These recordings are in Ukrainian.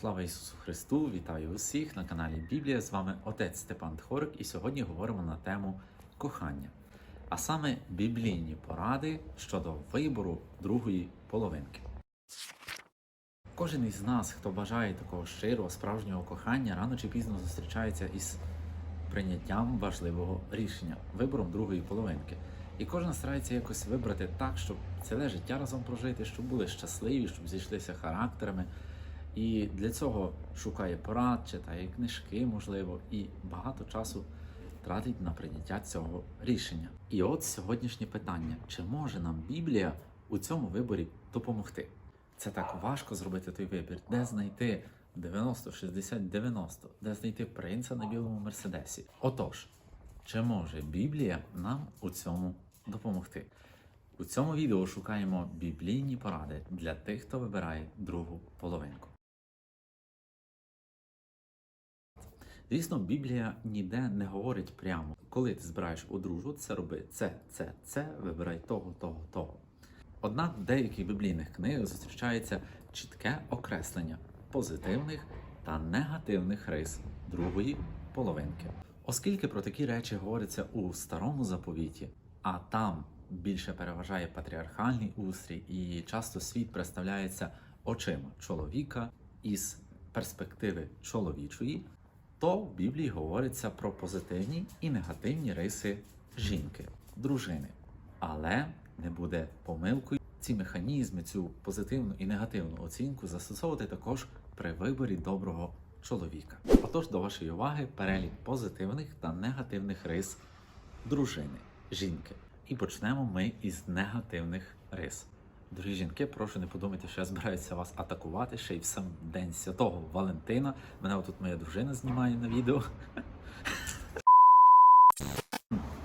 Слава Ісусу Христу! Вітаю усіх на каналі Біблія. З вами отець Степан Тхорик, і сьогодні говоримо на тему кохання, а саме біблійні поради щодо вибору другої половинки. Кожен із нас, хто бажає такого щирого, справжнього кохання, рано чи пізно зустрічається із прийняттям важливого рішення, вибором другої половинки. І кожен старається якось вибрати так, щоб ціле життя разом прожити, щоб були щасливі, щоб зійшлися характерами. І для цього шукає порад, читає книжки, можливо, і багато часу тратить на прийняття цього рішення. І от сьогоднішнє питання: чи може нам Біблія у цьому виборі допомогти? Це так важко зробити той вибір, де знайти 90, 60, 90, де знайти принца на білому мерседесі. Отож, чи може Біблія нам у цьому допомогти? У цьому відео шукаємо біблійні поради для тих, хто вибирає другу половинку. Звісно, Біблія ніде не говорить прямо, коли ти збираєш одружу, це роби це, це, це, вибирай того, того, того. Однак в деяких біблійних книгах зустрічається чітке окреслення позитивних та негативних рис другої половинки. Оскільки про такі речі говориться у старому заповіті, а там більше переважає патріархальний устрій, і часто світ представляється очима чоловіка із перспективи чоловічої, то в Біблії говориться про позитивні і негативні риси жінки, дружини. Але не буде помилкою ці механізми, цю позитивну і негативну оцінку застосовувати також при виборі доброго чоловіка. Отож, до вашої уваги перелік позитивних та негативних рис дружини, жінки. І почнемо ми із негативних рис. Дорогі жінки, прошу не подумайте, що я збираюся вас атакувати ще й в сам день святого Валентина. Мене отут моя дружина знімає на відео.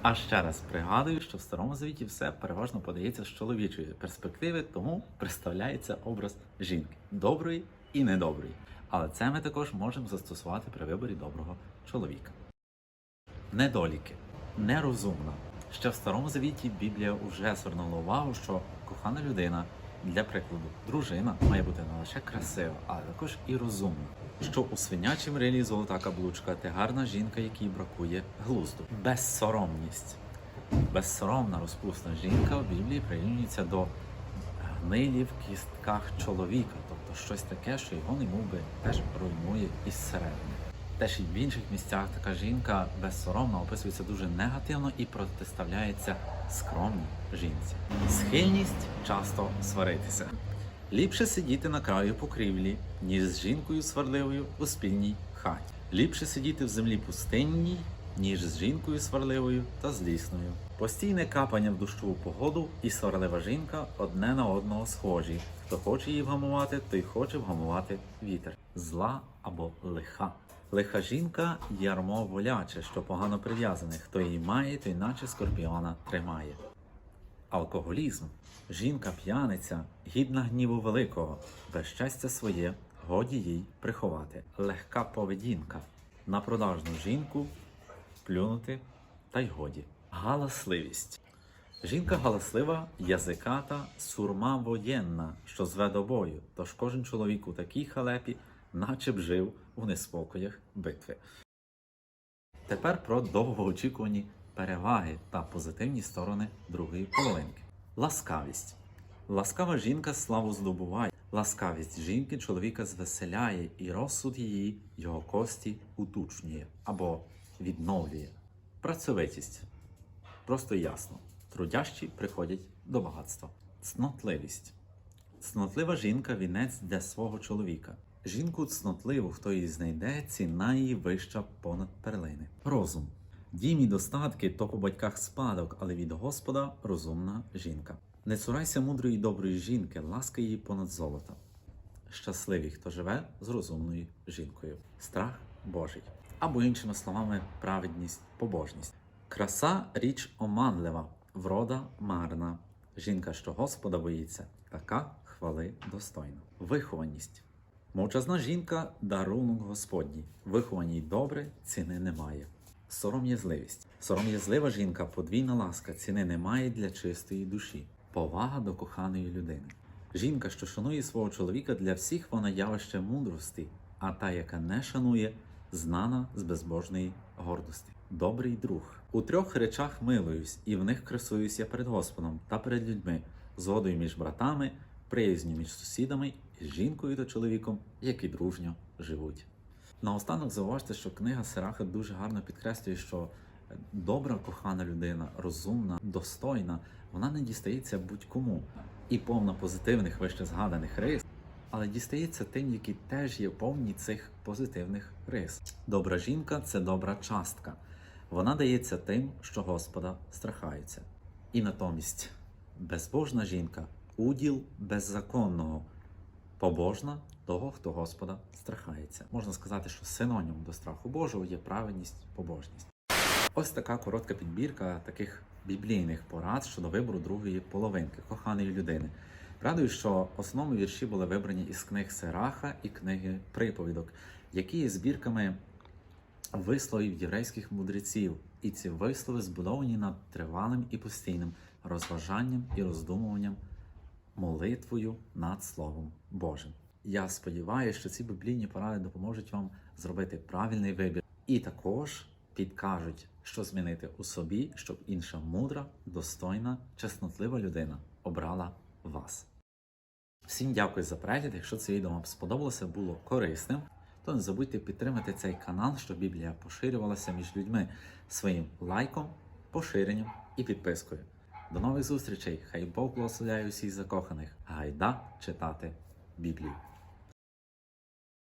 А ще раз пригадую, що в старому завіті все переважно подається з чоловічої перспективи, тому представляється образ жінки доброї і недоброї. Але це ми також можемо застосувати при виборі доброго чоловіка. Недоліки нерозумна. Ще в старому завіті Біблія вже звернула увагу, що кохана людина, для прикладу, дружина має бути не лише красива, але також і розумна. Що у свинячім рилі золота каблучка те гарна жінка, якій бракує глузду. Безсоромність. Безсоромна розпусна жінка в Біблії прирівнюється до гнилі в кістках чоловіка, тобто щось таке, що його не би теж руйнує із середини. Теж і в інших місцях така жінка безсоромна описується дуже негативно і протиставляється скромній жінці. Схильність часто сваритися. Ліпше сидіти на краю покрівлі, ніж з жінкою сварливою у спільній хаті. Ліпше сидіти в землі пустинній, ніж з жінкою сварливою та злісною. Постійне капання в дощову погоду і сварлива жінка одне на одного схожі. Хто хоче її вгамувати, той хоче вгамувати вітер. Зла або лиха. Лиха жінка ярмо воляче, що погано прив'язане. Хто її має, той наче скорпіона тримає. Алкоголізм. Жінка п'яниця, гідна гніву великого, без щастя своє, годі їй приховати. Легка поведінка. На продажну жінку плюнути та й годі. Галасливість. Жінка галаслива, язиката, сурма воєнна, що зве до бою. Тож кожен чоловік у такій халепі, наче б жив у неспокоях битви. Тепер про довгоочікувані переваги та позитивні сторони другої половинки. Ласкавість. Ласкава жінка славу здобуває. Ласкавість жінки чоловіка звеселяє і розсуд її його кості утучнює або відновлює. Працьовитість. Просто ясно. Трудящі приходять до багатства. Цнотливість. Цнотлива жінка вінець для свого чоловіка. Жінку цнотливу, хто її знайде, ціна її вища понад перлини. Розум. Дім і достатки то по батьках спадок, але від Господа розумна жінка. Не цурайся мудрої й доброї жінки, ласка її понад золото. Щасливі, хто живе з розумною жінкою. Страх Божий. Або іншими словами, праведність, побожність. Краса річ оманлива, врода марна. Жінка, що Господа боїться, така хвали достойна. Вихованість. Мовчазна жінка дарунок Господній. Вихованій добре ціни немає. Сором'язливість. Сором'язлива жінка, подвійна ласка, ціни немає для чистої душі. Повага до коханої людини. Жінка, що шанує свого чоловіка, для всіх вона явище мудрості а та, яка не шанує, знана з безбожної гордості. Добрий друг. У трьох речах милуюсь, і в них красуюсь я перед Господом та перед людьми, згодою між братами, приязню між сусідами і з жінкою та чоловіком, які дружньо живуть. Наостанок зауважте, що книга Сираха дуже гарно підкреслює, що добра кохана людина, розумна, достойна, вона не дістається будь-кому і повна позитивних вище згаданих рис, але дістається тим, які теж є повні цих позитивних рис. Добра жінка це добра частка. Вона дається тим, що Господа страхається. І натомість безбожна жінка уділ беззаконного, побожна того, хто Господа страхається. Можна сказати, що синонім до страху Божого є праведність, побожність. Ось така коротка підбірка таких біблійних порад щодо вибору другої половинки коханої людини. Радую, що основні вірші були вибрані із книг Сераха і книги приповідок, які є збірками висловів єврейських мудреців, і ці вислови збудовані над тривалим і постійним розважанням і роздумуванням, молитвою над Словом Божим. Я сподіваюся, що ці біблійні поради допоможуть вам зробити правильний вибір і також підкажуть, що змінити у собі, щоб інша мудра, достойна, чеснотлива людина обрала вас. Всім дякую за перегляд. Якщо це відео вам сподобалося, було корисним, то не забудьте підтримати цей канал, щоб Біблія поширювалася між людьми своїм лайком, поширенням і підпискою. До нових зустрічей! Хай Бог благословляє усіх закоханих. Гайда читати Біблію.